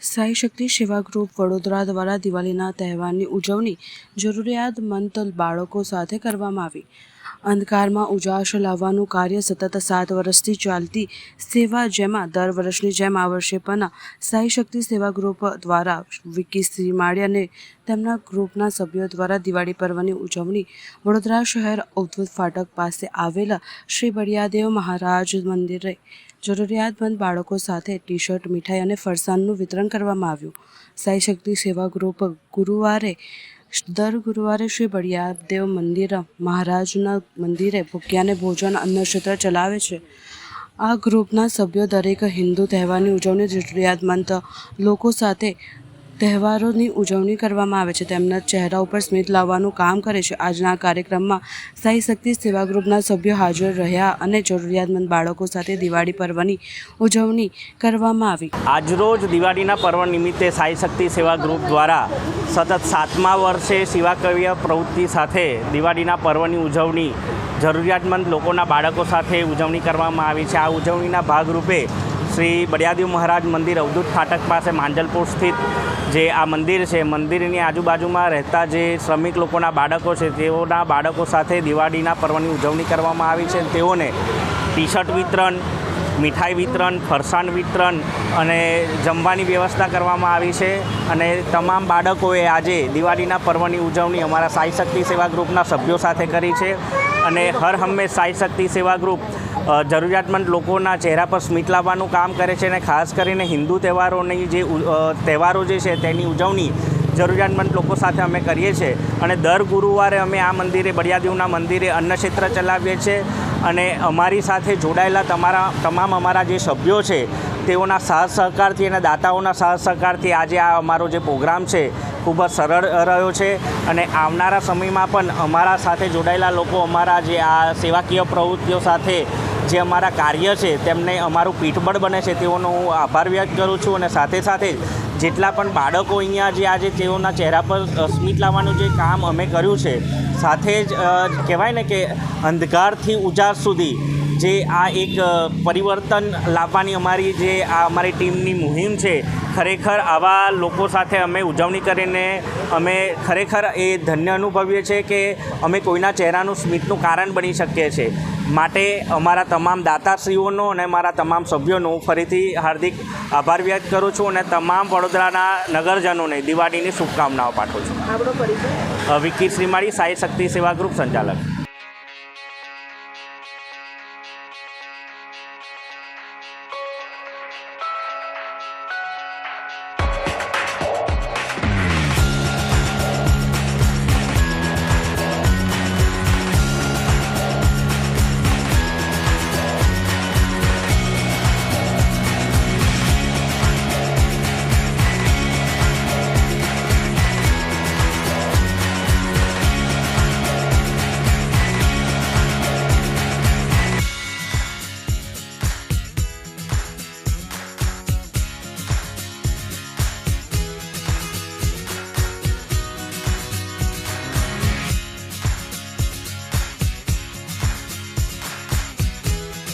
સાઈ શક્તિ સેવા ગ્રુપ વડોદરા દ્વારા દિવાળીના તહેવારની ઉજવણી જરૂરિયાતમંદ બાળકો સાથે કરવામાં આવી. અંધકારમાં ઉજાસ લાવવાનું કાર્ય સતત સાત વર્ષથી ચાલતી સેવા જેમાં દર વર્ષની જેમ આ વર્ષે પણ સાઈ શક્તિ સેવા ગ્રુપ દ્વારા વિકી શ્રીમાળી અને તેમના ગ્રુપના સભ્યો દ્વારા દિવાળી પર્વની ઉજવણી વડોદરા શહેર અવધૂત ફાટક પાસે આવેલા શ્રી બળિયાદેવ મહારાજ મંદિરે જરૂરિયાતમંદ બાળકો સાથે ટી શર્ટ મીઠાઈ અને ફરસાણનું વિતરણ કરવામાં આવ્યું. સાઈ શક્તિ સેવા ગ્રુપ ગુરુવારે દર ગુરુવારે શ્રી બળિયાદેવ મંદિર, મહારાજના મંદિરે ભૂખ્યાને ભોજન અન્નક્ષેત્ર ચલાવે છે. આ ગ્રુપના સભ્યો દરેક હિન્દુ તહેવારની ઉજવણી, જરૂરિયાતમંદ લોકો સાથે તહેવારોની ઉજવણી કરવામાં આવે છે. તેમના ચહેરા ઉપર સ્મિત લાવવાનું કામ કરે છે. આજના કાર્યક્રમમાં સ્થાયી શક્તિ સેવા ગ્રુપના સભ્યો હાજર રહ્યા અને જરૂરિયાતમંદ બાળકો સાથે દિવાળી પર્વની ઉજવણી કરવામાં આવી. આજરોજ દિવાળીના પર્વ નિમિત્તે સ્થાયી શક્તિ સેવા ગ્રુપ દ્વારા સતત સાતમા વર્ષે સેવાકીય પ્રવૃત્તિ સાથે દિવાળીના પર્વની ઉજવણી જરૂરિયાતમંદ લોકોના બાળકો સાથે ઉજવણી કરવામાં આવી છે. આ ઉજવણીના ભાગરૂપે શ્રી બળિયાદેવ મહારાજ મંદિર અવધૂત ફાટક પાસે માંજલપુર સ્થિત જે આ મંદિર છે, મંદિરની આજુબાજુમાં રહેતા જે શ્રમિક લોકોના બાળકો છે, તેઓના બાળકો સાથે દિવાળીના પર્વની ઉજવણી કરવામાં આવી છે. તેઓને ટી શર્ટ વિતરણ, મીઠાઈ વિતરણ, ફરસાણ વિતરણ અને જમવાની વ્યવસ્થા કરવામાં આવી છે અને તમામ બાળકોએ આજે દિવાળીના પર્વની ઉજવણી અમારા સાઈ શક્તિ સેવા ગ્રુપના સભ્યો સાથે કરી છે. અને હર હંમેશ સાઈ શક્તિ સેવા ગ્રુપ જરૂરિયાતમંદ લોકોના ચહેરા પર સ્મિત લાવવાનું કામ કરે છે અને ખાસ કરીને હિન્દુ તહેવારોની જે તહેવારો જે છે તેની ઉજવણી જરૂરિયાતમંદ લોકો સાથે અમે કરીએ છીએ. અને દર ગુરુવારે અમે આ મંદિરે, બળિયાદેવના મંદિરે અન્નક્ષેત્ર ચલાવીએ છીએ. અને અમારી સાથે જોડાયેલા તમારા, તમામ અમારા જે સભ્યો છે તેઓના સાથ સહકારથી અને દાતાઓના સાથ સહકારથી આજે આ અમારો જે પ્રોગ્રામ છે, ખૂબ જ સરળ રહ્યો છે અને આવનારા સમયમાં પણ અમારા સાથે જોડાયેલા લોકો, અમારા જે આ સેવાકીય પ્રવૃત્તિઓ સાથે જે અમારા કાર્ય છે, તેમને અમારું પીઠબળ બને છે, તેઓનો હું આભાર વ્યક્ત કરું છું અને સાથે સાથે જેટલા પણ બાળકો અહીંયા જે આજે તેઓના ચહેરા પર સ્મિત લાવવાનું જે કામ અમે કર્યું છે, સાથે જ કહેવાય ને કે અંધકારથી ઉજાસ સુધી જે આ એક પરિવર્તન લાવવાની અમારી જે આ અમારી ટીમની મુહિમ છે ખરેખર આવા લોકો સાથે અમે ઉજવણી કરીને અમે ખરેખર એ ધન્ય અનુભવીએ છીએ કે અમે કોઈના ચહેરાનું સ્મિતનું કારણ બની શકીએ છીએ. માટે અમારા તમામ દાતાશ્રીઓનો અને મારા તમામ સભ્યોનો હું ફરીથી હાર્દિક આભાર વ્યક્ત કરું છું અને તમામ વડોદરાના નગરજનોને દિવાળીની શુભકામનાઓ પાઠવું છું. વિકી શ્રીમાળી સાઈ શક્તિ સેવા ગ્રુપ સંચાલક.